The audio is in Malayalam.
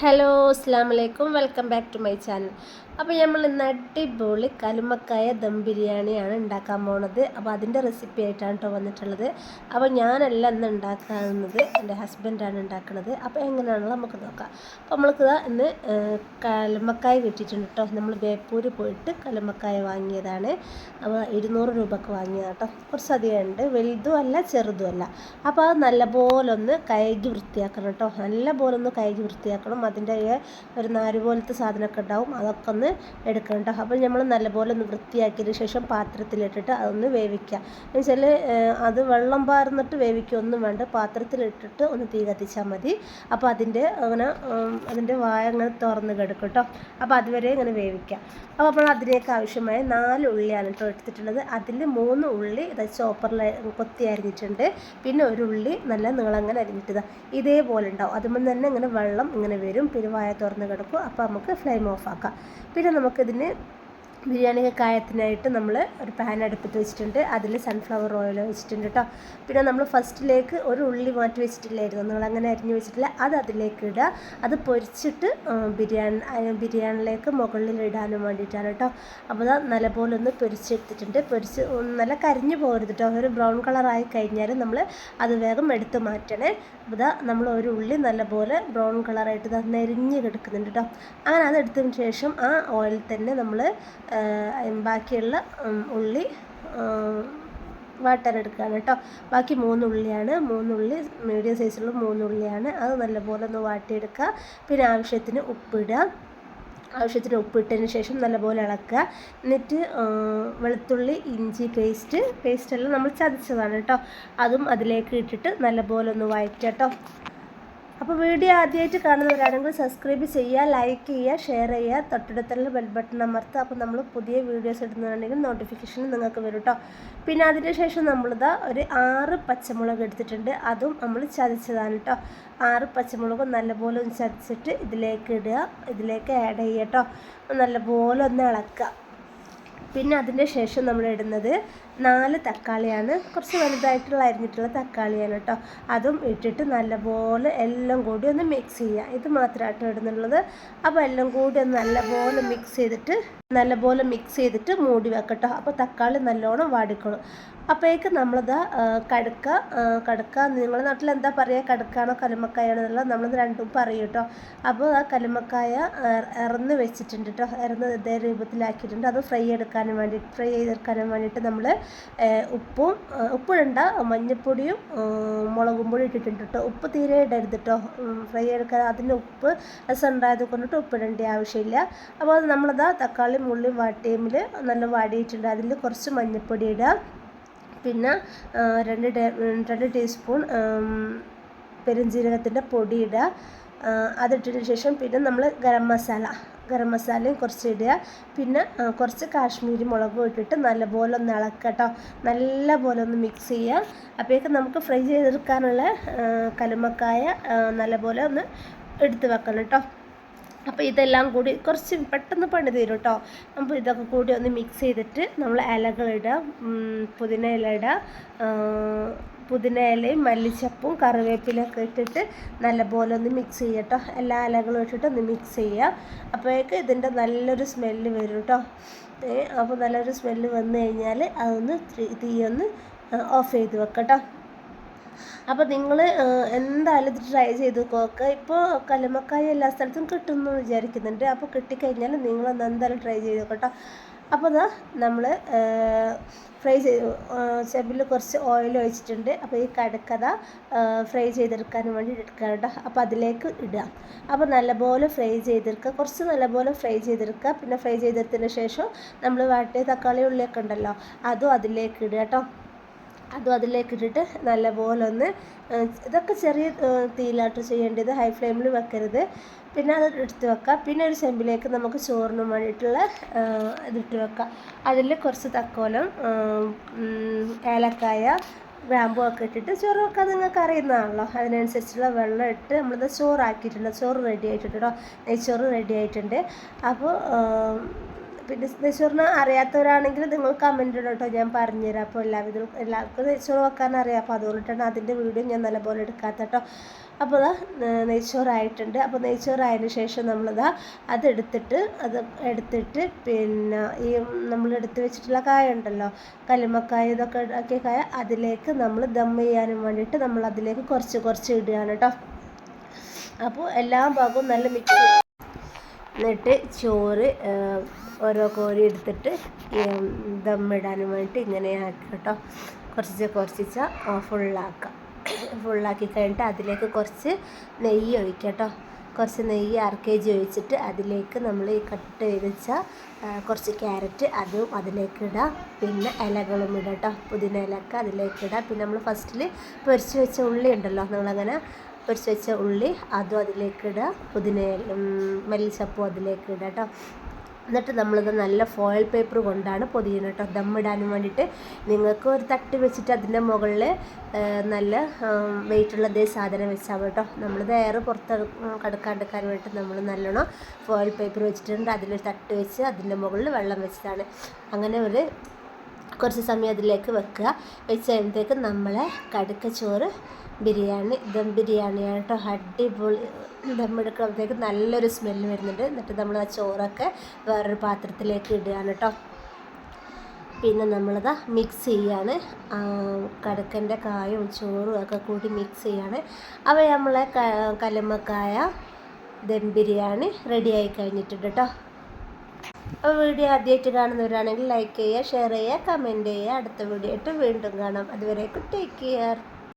ഹലോ അസ്സാം വലൈക്കും welcome back to my channel അപ്പോൾ നമ്മൾ ഇന്ന് അടിപൊളി കലുമക്കായ ദം ബിരിയാണിയാണ് ഉണ്ടാക്കാൻ പോണത്. അപ്പോൾ അതിന്റെ റെസിപ്പി ആയിട്ടാണ് കേട്ടോ വന്നിട്ടുള്ളത്. അപ്പോൾ ഞാനല്ല ഇന്ന് ഉണ്ടാക്കുന്നത് എന്റെ ഹസ്ബൻഡാണ് ഉണ്ടാക്കുന്നത്. അപ്പോൾ എങ്ങനെയാണല്ലോ നമുക്ക് നോക്കാം. അപ്പോൾ നമ്മൾക്ക് ഇന്ന് കലുമക്കായ കിട്ടിയിട്ടുണ്ട് കേട്ടോ നമ്മൾ ബേപ്പൂർ പോയിട്ട് കലുമക്കായ വാങ്ങിയതാണ്. അപ്പോൾ ഇരുന്നൂറ് രൂപക്ക് വാങ്ങിയതാണ് കേട്ടോ കുറച്ചധികം ഉണ്ട്. വലുതും അല്ല ചെറുതും അല്ല. അപ്പോൾ അത് നല്ലപോലെ ഒന്ന് കഴുകി വൃത്തിയാക്കണം കേട്ടോ നല്ലപോലെ ഒന്ന് കഴുകി വൃത്തിയാക്കണം. അതിന്റെ ഒരു നാര് പോലത്തെ സാധനമൊക്കെ ഉണ്ടാവും. അതൊക്കെ ഒന്ന് എടുക്കണം അപ്പോൾ നമ്മൾ നല്ലപോലെ ഒന്ന് വൃത്തിയാക്കിയതിന് ശേഷം പാത്രത്തിലിട്ടിട്ട് അതൊന്ന് വേവിക്കുക. എന്ന് വെച്ചാൽ അത് വെള്ളം പാർന്നിട്ട് വേവിക്കൊന്നും വേണ്ട. പാത്രത്തിലിട്ടിട്ട് ഒന്ന് തീ കത്തിച്ചാൽ മതി. അപ്പോൾ അതിന്റെ അങ്ങനെ അതിന്റെ വായ അങ്ങനെ തുറന്ന് കിടക്കും കേട്ടോ. അപ്പോൾ അതുവരെ ഇങ്ങനെ വേവിക്കുക. അപ്പോൾ നമ്മൾ അതിലേക്ക് ആവശ്യമായ നാല് ഉള്ളിയാണ് കേട്ടോ എടുത്തിട്ടുള്ളത്. അതിൽ മൂന്ന് ഉള്ളി ഇത് ചോപ്പറിൽ കൊത്തി അരിഞ്ഞിട്ടുണ്ട്. പിന്നെ ഒരു ഉള്ളി നല്ല നീളങ്ങനെ അരിഞ്ഞിട്ടതാണ് ഇതേപോലെ ഉണ്ടാവും. അതുമ്പോൾ തന്നെ ഇങ്ങനെ വെള്ളം ഇങ്ങനെ വരും പിന്നെ വായ തുറന്ന് കിടക്കും. അപ്പോൾ നമുക്ക് ഫ്ലെയിം ഓഫ് ആക്കാം. പിന്നെ നമുക്കിതിന് ബിരിയാണി കായത്തിനായിട്ട് നമ്മൾ ഒരു പാൻ അടുപ്പത്ത് വെച്ചിട്ടുണ്ട്. അതിൽ സൺഫ്ലവർ ഓയിൽ വെച്ചിട്ടുണ്ട് കേട്ടോ പിന്നെ നമ്മൾ ഫസ്റ്റിലേക്ക് ഒരു ഉള്ളി മാറ്റി വെച്ചിട്ടില്ലായിരുന്നു. നിങ്ങൾ അങ്ങനെ അരിഞ്ഞു വെച്ചിട്ടില്ല. അത് അതിലേക്ക് ഇടുക. അത് പൊരിച്ചിട്ട് ബിരിയാണി ബിരിയാണിയിലേക്ക് മുകളിൽ ഇടാനും വേണ്ടിയിട്ടാണ് കേട്ടോ അപ്പോൾ അത് നല്ലപോലെ ഒന്ന് പൊരിച്ചെടുത്തിട്ടുണ്ട്. പൊരിച്ച് നല്ല കരിഞ്ഞു പോകരുത് കേട്ടോ ഒരു ബ്രൗൺ കളറായി കഴിഞ്ഞാൽ നമ്മൾ അത് വേഗം എടുത്ത് മാറ്റണേ. അപ്പോൾ നമ്മൾ ഒരു ഉള്ളി നല്ലപോലെ ബ്രൗൺ കളറായിട്ട് ഇതാ നെരിഞ്ഞ് കിടക്കുന്നുണ്ട് കേട്ടോ അങ്ങനെ അത് എടുത്തതിന് ശേഷം ആ ഓയിൽ തന്നെ നമ്മൾ ബാക്കിയുള്ള ഉള്ളി വാട്ടാനെടുക്കുകയാണ് കേട്ടോ. ബാക്കി മൂന്ന് ഉള്ളിയാണ് മൂന്നുള്ളി മീഡിയം സൈസുള്ള മൂന്നുള്ളിയാണ്. അത് നല്ലപോലെ ഒന്ന് വാട്ടിയെടുക്കുക. പിന്നെ ആവശ്യത്തിന് ഉപ്പിടുക. ആവശ്യത്തിന് ഉപ്പിട്ടതിന് ശേഷം നല്ലപോലെ ഇളക്കുക. എന്നിട്ട് വെളുത്തുള്ളി ഇഞ്ചി പേസ്റ്റ് പേസ്റ്റെല്ലാം നമ്മൾ ചതച്ചതാണ് കേട്ടോ. അതും അതിലേക്ക് ഇട്ടിട്ട് നല്ലപോലെ ഒന്ന് വഴറ്റുക കേട്ടോ. അപ്പോൾ വീഡിയോ ആദ്യമായിട്ട് കാണുന്നവരാണെങ്കിൽ സബ്സ്ക്രൈബ് ചെയ്യുക ലൈക്ക് ചെയ്യുക ഷെയർ ചെയ്യുക തൊട്ടടുത്തുള്ള ബെൽ ബട്ടൺ അമർത്തുക. അപ്പോൾ നമ്മൾ പുതിയ വീഡിയോസ് ഇടുന്നുണ്ടെങ്കിൽ നോട്ടിഫിക്കേഷൻ നിങ്ങൾക്ക് വരും കേട്ടോ പിന്നെ അതിന് ശേഷം നമ്മളിതാ ഒരു ആറ് പച്ചമുളക് എടുത്തിട്ടുണ്ട്. അതും നമ്മൾ ചതച്ചതാണ് കേട്ടോ ആറ് പച്ചമുളകും നല്ലപോലെ ഒന്ന് ചതച്ചിട്ട് ഇതിലേക്ക് ഇടുക. ഇതിലേക്ക് ആഡ് ചെയ്യുക കേട്ടോ നല്ലപോലെ ഒന്ന് ഇളക്കുക. പിന്നെ അതിന്റെ ശേഷം നമ്മൾ ഇടുന്നത് നാല് തക്കാളിയാണ്. കുറച്ച് വലുതായിട്ടുള്ള അരിഞ്ഞിട്ടുള്ള തക്കാളിയാണ് കേട്ടോ. അതും ഇട്ടിട്ട് നല്ലപോലെ എല്ലാം കൂടി ഒന്ന് മിക്സ് ചെയ്യുക. ഇത് മാത്രമായിട്ട് ഇടുന്നുള്ളത്. അപ്പോൾ എല്ലാം കൂടി ഒന്ന് നല്ലപോലെ മിക്സ് ചെയ്തിട്ട് നല്ലപോലെ മിക്സ് ചെയ്തിട്ട് മൂടി വെക്കട്ടോ. അപ്പോൾ തക്കാളി നല്ലോണം വാടിക്കണം അപ്പോഴേക്ക് നമ്മളിത് കടുക്ക കടുക്ക നിങ്ങളുടെ നാട്ടിൽ എന്താ പറയുക കടുക്കാണോ കലുമക്കായാണോ എന്നുള്ളത് നമ്മളത് രണ്ടും പറയും കേട്ടോ അപ്പോൾ ആ കലുമക്കായ ഇറന്ന് വെച്ചിട്ടുണ്ട് കേട്ടോ ഇറന്ന് ഇതേ രൂപത്തിലാക്കിയിട്ടുണ്ട്. അത് ഫ്രൈ എടുക്കാനും വേണ്ടി ഫ്രൈ ചെയ്തെടുക്കാനും വേണ്ടിയിട്ട് നമ്മൾ ഉപ്പും ഉപ്പിടണ്ട. മഞ്ഞൾപ്പൊടിയും മുളകും പൊടി ഇട്ടിട്ടുണ്ട് കേട്ടോ ഉപ്പ് തീരെ ഇടരുത് കേട്ടോ ഫ്രൈ എടുക്കാൻ അതിന് ഉപ്പ് രസം ഉണ്ടായത് കൊണ്ടിട്ട് ഉപ്പിടേണ്ട ആവശ്യമില്ല. അപ്പോൾ അത് തക്കാളി തക്കാളിയും ഉള്ളിയും വാട്ടിയമിൽ നല്ല വാടിയിട്ടുണ്ട്. അതിൽ കുറച്ച് മഞ്ഞൾപ്പൊടി ഇടുക. പിന്നെ രണ്ട് രണ്ട് ടീസ്പൂൺ പെരുംജീരകത്തിന്റെ പൊടി ഇടുക. അതിട്ടതിന് ശേഷം പിന്നെ നമ്മൾ ഗരം മസാല ഗരം മസാലയും കുറച്ച് ഇടുക. പിന്നെ കുറച്ച് കാശ്മീരി മുളകും ഇട്ടിട്ട് നല്ലപോലെ ഒന്ന് ഇളക്കട്ടോ. നല്ല നല്ലപോലെ ഒന്ന് മിക്സ് ചെയ്യുക. അപ്പോഴേക്കും നമുക്ക് ഫ്രൈ ചെയ്തെടുക്കാനുള്ള കലുമക്കായ നല്ലപോലെ ഒന്ന് എടുത്ത് വെക്കണം കേട്ടോ. അപ്പോൾ ഇതെല്ലാം കൂടി കുറച്ച് പെട്ടെന്ന് പണി തീരും കേട്ടോ അപ്പോൾ ഇതൊക്കെ കൂടി ഒന്ന് മിക്സ് ചെയ്തിട്ട് നമ്മൾ ഇലകളിടുക പുതിന ഇല ഇടുക പുതിന ഇലയും മല്ലിച്ചപ്പും കറിവേപ്പിലൊക്കെ ഇട്ടിട്ട് നല്ലപോലെ ഒന്ന് മിക്സ് ചെയ്യുക കേട്ടോ എല്ലാ ഇലകളും ഇട്ടിട്ട് ഒന്ന് മിക്സ് ചെയ്യുക. അപ്പോഴേക്ക് ഇതിന്റെ നല്ലൊരു സ്മെല്ല് വരും കേട്ടോ അപ്പോൾ നല്ലൊരു സ്മെല്ല് വന്നു കഴിഞ്ഞാൽ അതൊന്ന് തീ- തീ ഒന്ന് ഓഫ് ചെയ്ത് വെക്കട്ടോ കേട്ടോ അപ്പോൾ നിങ്ങൾ എന്തായാലും ഇത് ട്രൈ ചെയ്ത് നോക്കുക ഇപ്പോൾ കല്ലുമക്കായ എല്ലാ സ്ഥലത്തും കിട്ടുമെന്ന് വിചാരിക്കുന്നുണ്ട്. അപ്പോൾ കിട്ടിക്കഴിഞ്ഞാൽ നിങ്ങൾ എന്തായാലും ട്രൈ ചെയ്ത് നോക്കട്ടോ അപ്പോൾ ഇതാ നമ്മൾ ഫ്രൈ ചെയ്ത് ചെമ്പിൽ കുറച്ച് ഓയിൽ ഒഴിച്ചിട്ടുണ്ട്. അപ്പോൾ ഈ കടക്കഥ ഫ്രൈ ചെയ്തെടുക്കാൻ വേണ്ടി എടുക്കുക കേട്ടോ അപ്പോൾ അതിലേക്ക് ഇടുക. അപ്പോൾ നല്ലപോലെ ഫ്രൈ ചെയ്തെടുക്കുക കുറച്ച് നല്ലപോലെ ഫ്രൈ ചെയ്തെടുക്കുക പിന്നെ ഫ്രൈ ചെയ്തെടുത്തതിന് ശേഷം നമ്മൾ വാട്ടിയ തക്കാളി ഉള്ളിയൊക്കെ ഉണ്ടല്ലോ അതും അതിലേക്ക് ഇടുക കേട്ടോ അതും അതിലേക്ക് ഇട്ടിട്ട് നല്ലപോലെ ഒന്ന് ഇതൊക്കെ ചെറിയ തീയിലാട്ട് ചെയ്യേണ്ടത് ഹൈ ഫ്ലെയിമിൽ വെക്കരുത്. പിന്നെ അത് എടുത്ത് വെക്കാം. പിന്നെ ഒരു ചെമ്പിലേക്ക് നമുക്ക് ചോറിന് വേണ്ടിയിട്ടുള്ള ഇതിട്ട് വെക്കാം. അതിൽ കുറച്ച് തക്കോലം ഏലക്കായ ഗ്രാമ്പു ഒക്കെ ഇട്ടിട്ട് ചോറ് വെക്കാൻ നിങ്ങൾക്ക് അറിയുന്നതാണല്ലോ. അതിനനുസരിച്ചുള്ള വെള്ളം ഇട്ട് നമ്മളിത് ചോറാക്കിയിട്ടുണ്ട്. ചോറ് റെഡി ആയിട്ടുണ്ട് കേട്ടോ നെയ്ച്ചോറ് റെഡി ആയിട്ടുണ്ട്. അപ്പോൾ പിന്നെ അറിയാത്തവരാണെങ്കിൽ നിങ്ങൾ കമന്റ് ഇടണം കേട്ടോ. ഞാൻ പറഞ്ഞുതരാം. അപ്പോൾ എല്ലാവിധം എല്ലാവർക്കും നെയ്ച്ചോറ് വെക്കാൻ അറിയാം. അപ്പോൾ അതുകൊണ്ടിട്ടാണ് അതിന്റെ വീഡിയോ ഞാൻ നല്ലപോലെ എടുക്കാത്ത കേട്ടോ. അപ്പോൾ അതാ നെയ്ച്ചോറായിട്ടുണ്ട് അപ്പോൾ നെയ്ച്ചോറായതിനു ശേഷം നമ്മളിതാ അതെടുത്തിട്ട് അത് എടുത്തിട്ട് പിന്നെ ഈ നമ്മൾ എടുത്ത് വെച്ചിട്ടുള്ള കായ ഉണ്ടല്ലോ. കല്ലുമ്മക്കായ ഇതൊക്കെ ആക്കിയ കായ അതിലേക്ക് നമ്മൾ ദം ചെയ്യാനും വേണ്ടിയിട്ട് നമ്മൾ അതിലേക്ക് കുറച്ച് കുറച്ച് ഇടുകയാണ് കേട്ടോ. അപ്പോൾ എല്ലാ ഭാഗവും നല്ല മിക്സ് എന്നിട്ട് ചോറ് ഓരോ കോരി എടുത്തിട്ട് ദമ്മിടാനും വേണ്ടിയിട്ട് ഇങ്ങനെ ആക്കി കേട്ടോ. കുറച്ച് കുറച്ച് ഫുള്ളാക്കാം ഫുള്ളാക്കി കഴിഞ്ഞിട്ട് അതിലേക്ക് കുറച്ച് നെയ്യ് ഒഴിക്കുക കേട്ടോ. കുറച്ച് നെയ്യ് അര കെ ജി ഒഴിച്ചിട്ട് അതിലേക്ക് നമ്മൾ ഈ കട്ട് ചെയ്ത് വെച്ചാൽ കുറച്ച് ക്യാരറ്റ് അതും അതിലേക്ക് ഇടാം. പിന്നെ ഇലകളും ഇടാം കേട്ടോ. പുതിന ഇലക്ക അതിലേക്ക് ഇടാം. പിന്നെ നമ്മൾ ഫസ്റ്റിൽ പൊരിച്ച് വെച്ച ഉള്ളി ഉണ്ടല്ലോ നമ്മളങ്ങനെ പൊരിച്ച് വെച്ച ഉള്ളി അതും അതിലേക്ക് ഇടുക പുതിന മല്ലിച്ചപ്പും അതിലേക്ക് ഇടുക കേട്ടോ. എന്നിട്ട് നമ്മളിത് നല്ല ഫോയിൽ പേപ്പർ കൊണ്ടാണ് പൊതിയുന്നത് കേട്ടോ. ദമ്മിടാനും വേണ്ടിയിട്ട്. നിങ്ങൾക്ക് ഒരു തട്ട് വെച്ചിട്ട് അതിന്റെ മുകളിൽ നല്ല വെയിറ്റുള്ള ഇതേ സാധനം വെച്ചാൽ മതി കേട്ടോ. നമ്മളിത് എയർ പുറത്ത് കടക്കാണ്ടിരിക്കാൻ വേണ്ടിയിട്ട് നമ്മൾ നല്ലോണം ഫോയിൽ പേപ്പർ വെച്ചിട്ടുണ്ട്. അതിലൊരു തട്ട് വെച്ച് അതിന്റെ മുകളിൽ വെള്ളം വെച്ചതാണ്. അങ്ങനെ ഒരു കുറച്ച് സമയം അതിലേക്ക് വെക്കുക. വെച്ച് കഴിയുമ്പോഴത്തേക്ക് നമ്മളെ കടുക്ക ചോറ് ബിരിയാണി ദം ബിരിയാണിയാണ് കേട്ടോ. അടിപൊളി ദം എടുക്കുമ്പോഴത്തേക്ക് നല്ലൊരു സ്മെല്ല് വരുന്നുണ്ട്. എന്നിട്ട് നമ്മൾ ആ ചോറൊക്കെ വേറൊരു പാത്രത്തിലേക്ക് ഇടുകയാണ് കേട്ടോ. പിന്നെ നമ്മളത് മിക്സ് ചെയ്യാണ്. കടുക്കന്റെ കായും ചോറും ഒക്കെ കൂടി മിക്സ് ചെയ്യാണ്. അപ്പോൾ നമ്മളെ കലമക്കായ ദം ബിരിയാണി റെഡിയായി കഴിഞ്ഞിട്ടുണ്ട് കേട്ടോ. അപ്പോൾ വീഡിയോ ആദ്യമായിട്ട് കാണുന്നവരാണെങ്കിൽ ലൈക്ക് ചെയ്യുക ഷെയർ ചെയ്യുക കമന്റ് ചെയ്യുക. അടുത്ത വീഡിയോ ആയിട്ട് വീണ്ടും കാണാം. അതുവരേക്കും ടേക്ക് കെയർ